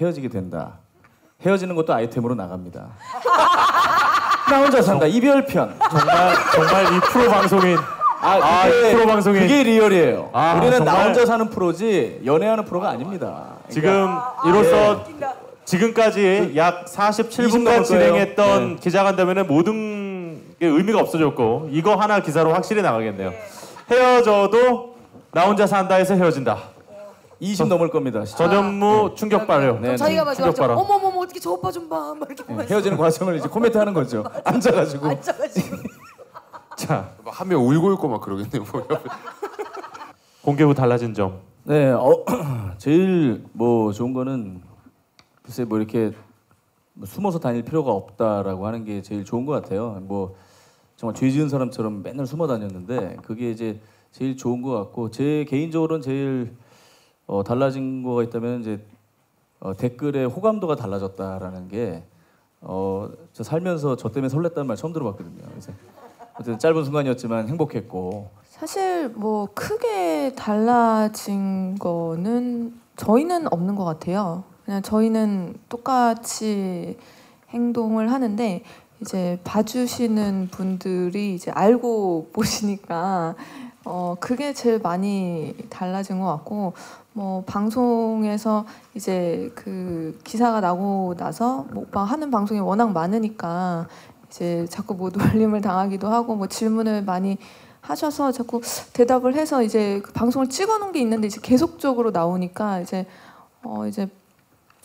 헤어지게 된다. 헤어지는 것도 아이템으로 나갑니다. 나 혼자 산다. 이별편. 정말 정말 이 프로 방송인 아, 아, 그게, 프로 방송인. 그게 리얼이에요. 아, 우리는 나 정말. 혼자 사는 프로지 연애하는 프로가 아닙니다. 그러니까 지금 이로써 지금까지 약20 47분간 넘을 거예요. 진행했던 네. 기자간담회는 모든 게 의미가 없어졌고 이거 하나 기사로 확실히 나가겠네요. 헤어져도 나 혼자 산다 해서 헤어진다. 20 넘을 겁니다. 전현무 충격 발효. 네, 자기가 충격 맞아. 발언. 어머머머 어떻게 저 오빠 좀 봐. 막 이렇게 보면서 헤어지는 과정을 이제 코멘트 하는 거죠. 앉아가지고. 앉아가지고. 자한명 울고 있고 막 그러겠네요. 뭐 옆에. 공개 후 달라진 점. 네, 어, 제일 뭐 좋은 거는 글쎄 뭐 이렇게 뭐 숨어서 다닐 필요가 없다라고 하는 게 제일 좋은 것 같아요. 뭐 정말 죄 지은 사람처럼 맨날 숨어 다녔는데 그게 이제 제일 좋은 것 같고 제 개인적으로는 제일 어, 달라진 거가 있다면 이제 어, 댓글의 호감도가 달라졌다라는 게 어, 저 살면서 저 때문에 설렜다는 말 처음 들어봤거든요. 어쨌든 짧은 순간이었지만 행복했고 사실 뭐 크게 달라진 거는 저희는 없는 것 같아요. 그냥 저희는 똑같이 행동을 하는데 이제 봐주시는 분들이 이제 알고 보시니까 어 그게 제일 많이 달라진 것 같고 뭐 방송에서 이제 그 기사가 나고 나서 뭐 하는 방송이 워낙 많으니까 이제 자꾸 뭐 놀림을 당하기도 하고 뭐 질문을 많이 하셔서 자꾸 대답을 해서 이제 그 방송을 찍어 놓은 게 있는데 이제 계속적으로 나오니까 이제 어 이제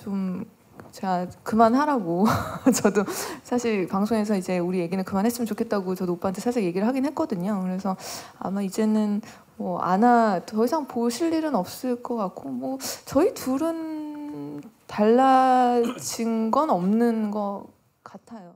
좀 제가 그만하라고 저도 사실 방송에서 이제 우리 얘기는 그만했으면 좋겠다고 저도 오빠한테 살짝 얘기를 하긴 했거든요. 그래서 아마 이제는 뭐 아나 더 이상 보실 일은 없을 것 같고 뭐 저희 둘은 달라진 건 없는 것 같아요.